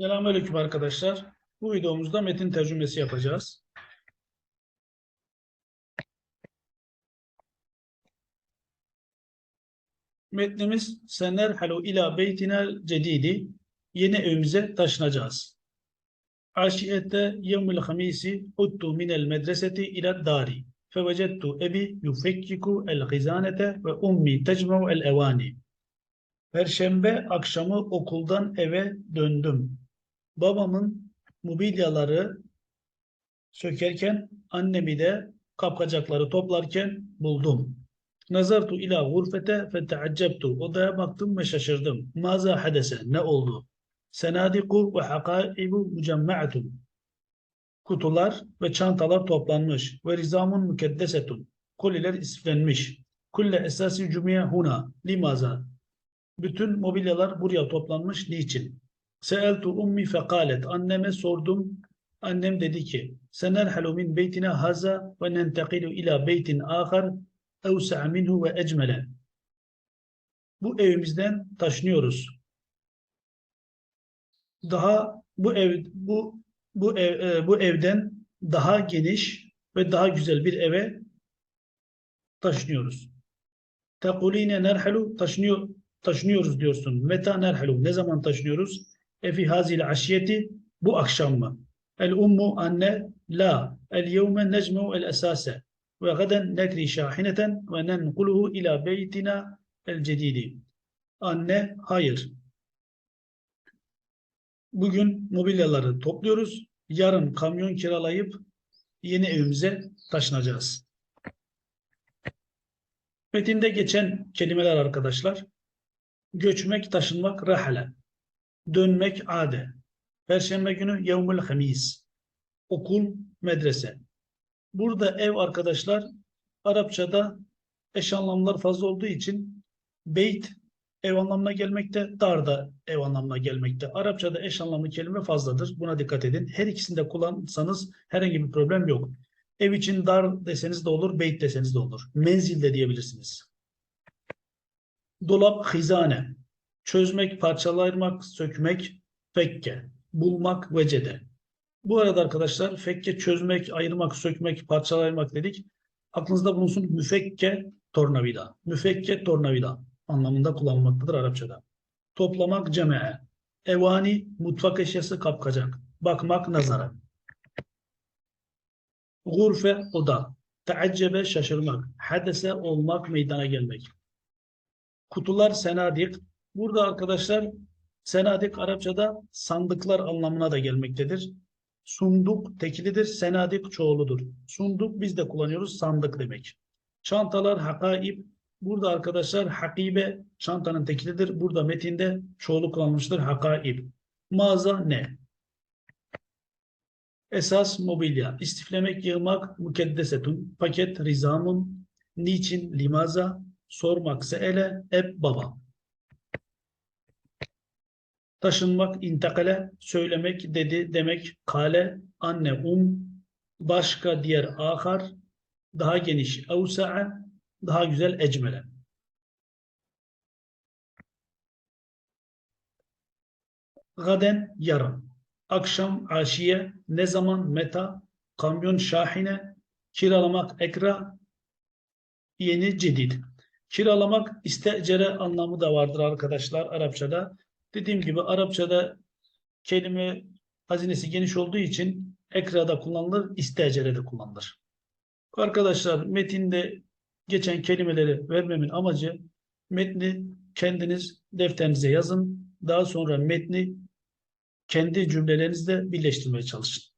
Selamünaleyküm arkadaşlar. Bu videomuzda metin tercümesi yapacağız. Metnimiz Senerhalu ila beytinel cedidi yeni evimize taşınacağız. Aşiyette yevmil hamisi uttu minel medreseti ila dari fevecettu ebi yufekkiku el gizanete ve ummi tecme'u el evani Perşembe akşamı okuldan eve döndüm. Babamın mobilyaları sökerken annemi de kapkacakları toplarken buldum. Nazartu ila gurfete feteaccebtu. Odaya baktım ve şaşırdım. Maza hadese. Ne oldu? Senadiku ve hakaibu mücemme'atun. Kutular ve çantalar toplanmış. Ve rizamun mükeddesetun. Koliler isflenmiş. Kulle esasi cümle huna. Limaza. Bütün mobilyalar buraya toplanmış. Niçin? Seeltu ummi fekalet. Anneme sordum. Annem dedi ki Senerhalu min beytina haza ve nentekilu ila beytin ahar evsa'a minhu ve ecmele. Bu evimizden taşınıyoruz. Daha bu ev bu bu ev e, bu evden daha geniş ve daha güzel bir eve taşınıyoruz. Tekuline nerhalu taşınıyor taşınıyoruz diyorsun. Meta nerhalu ne zaman taşınıyoruz? Efi hazil aşiyeti bu akşam mı? El ummu anne la el yevme necmu el esase ve gaden nekri şahineten ve nenkuluhu ila beytina el cedidi. Anne hayır. Bugün mobilyaları topluyoruz. Yarın kamyon kiralayıp yeni evimize taşınacağız. Metinde geçen kelimeler arkadaşlar. Göçmek, taşınmak, rahale. Dönmek, ade. Perşembe günü yevmül hamis. Okul, medrese. Burada ev arkadaşlar Arapçada eş anlamlar fazla olduğu için beyt ev anlamına gelmekte, dar da ev anlamına gelmekte. Arapçada eş anlamlı kelime fazladır. Buna dikkat edin. Her ikisini de kullansanız herhangi bir problem yok. Ev için dar deseniz de olur, beyt deseniz de olur. Menzil de diyebilirsiniz. Dolap, hizane. Çözmek, parçalaymak, sökmek, fekke. Bulmak, vecede. Bu arada arkadaşlar fekke çözmek, ayırmak, sökmek, parçalamak dedik. Aklınızda bulunsun müfekke tornavida. Müfekke tornavida anlamında kullanılmaktadır Arapçada. Toplamak cemee. Evani mutfak eşyası kapkacak. Bakmak nazara. Gurfe oda. Teaccebe şaşırmak. Hadese olmak meydana gelmek. Kutular senadik. Burada arkadaşlar senadik Arapçada sandıklar anlamına da gelmektedir. Sunduk tekilidir, senadik çoğuludur. Sunduk biz de kullanıyoruz sandık demek. Çantalar hakaib. Burada arkadaşlar hakibe çantanın tekilidir. Burada metinde çoğulu kullanılmıştır hakaib. Mağaza ne? Esas mobilya. İstiflemek, yığmak, mükeddesetun. Paket, rizamun. Niçin, limaza. Sormak, seele, eb, baba. Taşınmak, intakale, söylemek, dedi, demek, kale, anne, um, başka, diğer, ahar, daha geniş, evsa'a, daha güzel, ecmele. Gaden, yarın. Akşam, aşiye, ne zaman, meta, kamyon, şahine, kiralamak, ekra, yeni, cedid. Kiralamak, istecere anlamı da vardır arkadaşlar Arapçada. Dediğim gibi Arapçada kelime hazinesi geniş olduğu için ekrada kullanılır, istecerede kullanılır. Arkadaşlar metinde geçen kelimeleri vermemin amacı metni kendiniz defterinize yazın. Daha sonra metni kendi cümlelerinizle birleştirmeye çalışın.